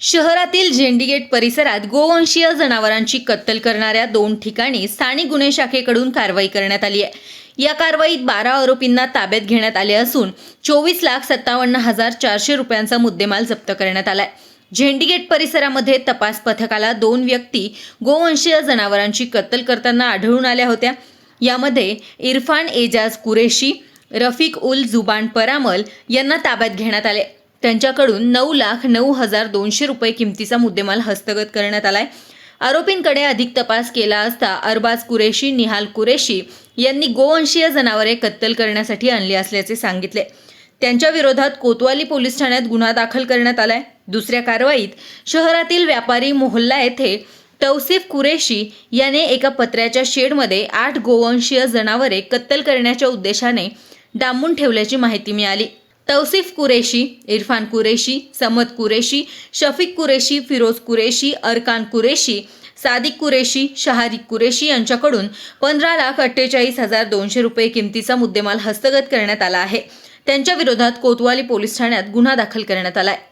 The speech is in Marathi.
शहरातील झेंडीगेट परिसरात गोवंशीय जनावरांची कत्तल करणाऱ्या दोन ठिकाणी स्थानिक गुन्हे शाखेकडून कारवाई करण्यात आली आहे. या कारवाईत बारा आरोपींना ताब्यात घेण्यात आले असून चोवीस लाख सत्तावन्न हजार चारशे रुपयांचा मुद्देमाल जप्त करण्यात आलाय. झेंडीगेट परिसरामध्ये तपास पथकाला दोन व्यक्ती गोवंशीय जनावरांची कत्तल करताना आढळून आल्या होत्या. यामध्ये इरफान एजाज कुरेशी रफिक उल जुबान परामल यांना ताब्यात घेण्यात आले. त्यांच्याकडून नऊ लाख नऊ हजार दोनशे रुपये किमतीचा मुद्देमाल हस्तगत करण्यात आलाय. आरोपींकडे अधिक तपास केला असता अरबाज कुरेशी निहाल कुरेशी यांनी गोवंशीय जनावरे कत्तल करण्यासाठी आणली असल्याचे सांगितले. त्यांच्या विरोधात कोतवाली पोलीस ठाण्यात गुन्हा दाखल करण्यात आलाय. दुसऱ्या कारवाईत शहरातील व्यापारी मोहल्ला येथे तौसिफ कुरेशी याने एका पत्र्याच्या शेडमध्ये आठ गोवंशीय जनावरे कत्तल करण्याच्या उद्देशाने डांबून ठेवल्याची माहिती मिळाली. तौसिफ कुरेशी इरफान कुरेशी समद कुरेशी शफीक कुरेशी फिरोज कुरेशी अरकान कुरेशी सादिक कुरेशी शहारिक कुरेशी यांच्याकडून पंधरा लाख अठ्ठेचाळीस हजार दोनशे रुपये किमतीचा मुद्देमाल हस्तगत करण्यात आला आहे. त्यांच्या विरोधात कोतवाली पोलीस ठाण्यात गुन्हा दाखल करण्यात आला आहे